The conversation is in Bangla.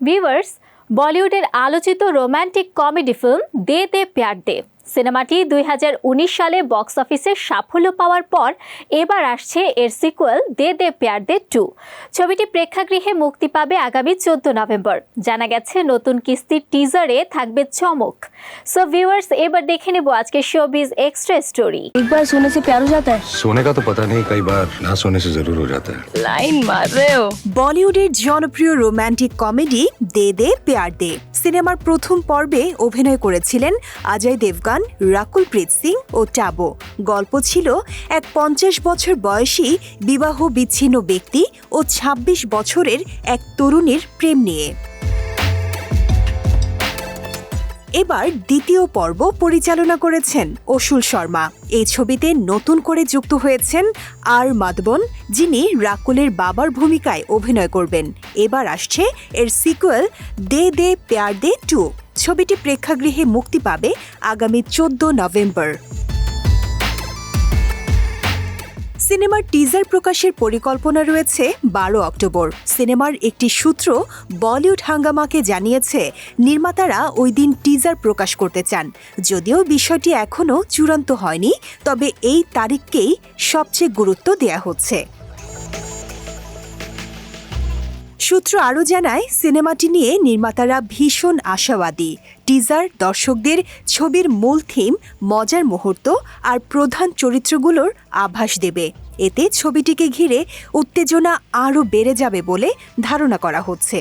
ভিভার্স বলিউডের আলোচিত romantic comedy film De De Pyaar De. সিনেমাটি দুই হাজার উনিশ সালে বক্স অফিসে সাফল্য পাওয়ার পর এবার আসছে এর সিকুয়েল দে দে পেয়ার দে টু। ছবিটি প্রেক্ষাগৃহে মুক্তি পাবে আগামী চোদ্দ নভেম্বর। জানা গেছে নতুন কিস্তির টিজারে থাকবে চমক। সো ভিউয়ার্স এবার দেখে নেব আজকে শো বিজ এক্সট্রা স্টোরি একবার সোনে সে প্যারো কা তো পাতা নেই কই বার না সে জরুর হো লাইন মার রে বলিউডের জনপ্রিয় রোমান্টিক কমেডি দে দে পেয়ার দে। সিনেমার প্রথম পর্বে অভিনয় করেছিলেন অজয় দেবগান রাকুল প্রীত সিং ও টাবো। গল্প ছিল এক পঞ্চাশ বছর বয়সী বিবাহ বিচ্ছিন্ন ব্যক্তি ও ২৬ বছরের এক তরুণীর প্রেম নিয়ে। এবার দ্বিতীয় পর্ব পরিচালনা করেছেন অসুল শর্মা। এই ছবিতে নতুন করে যুক্ত হয়েছেন আর মাদবন, যিনি রাকুলের বাবার ভূমিকায় অভিনয় করবেন। এবার আসছে এর সিকুয়েল দে দে প্যার দে টু। ছবিটি প্রেক্ষাগৃহে মুক্তি পাবে আগামী চোদ্দ নভেম্বর। সিনেমার টিজার প্রকাশের পরিকল্পনা রয়েছে বারো অক্টোবর। সিনেমার একটি সূত্র বলিউড হাঙ্গামাকে জানিয়েছে, নির্মাতারা ওই দিন টিজার প্রকাশ করতে চান। যদিও বিষয়টি এখনও চূড়ান্ত হয়নি, তবে এই তারিখকেই সবচেয়ে গুরুত্ব দেয়া হচ্ছে। সূত্র আরও জানায়, সিনেমাটি নিয়ে নির্মাতারা ভীষণ আশাবাদী। টিজার, দর্শকদের ছবির মূল থিম, মজার মুহূর্ত আর প্রধান চরিত্রগুলোর আভাস দেবে। এতে ছবিটিকে ঘিরে উত্তেজনা আরও বেড়ে যাবে বলে ধারণা করা হচ্ছে।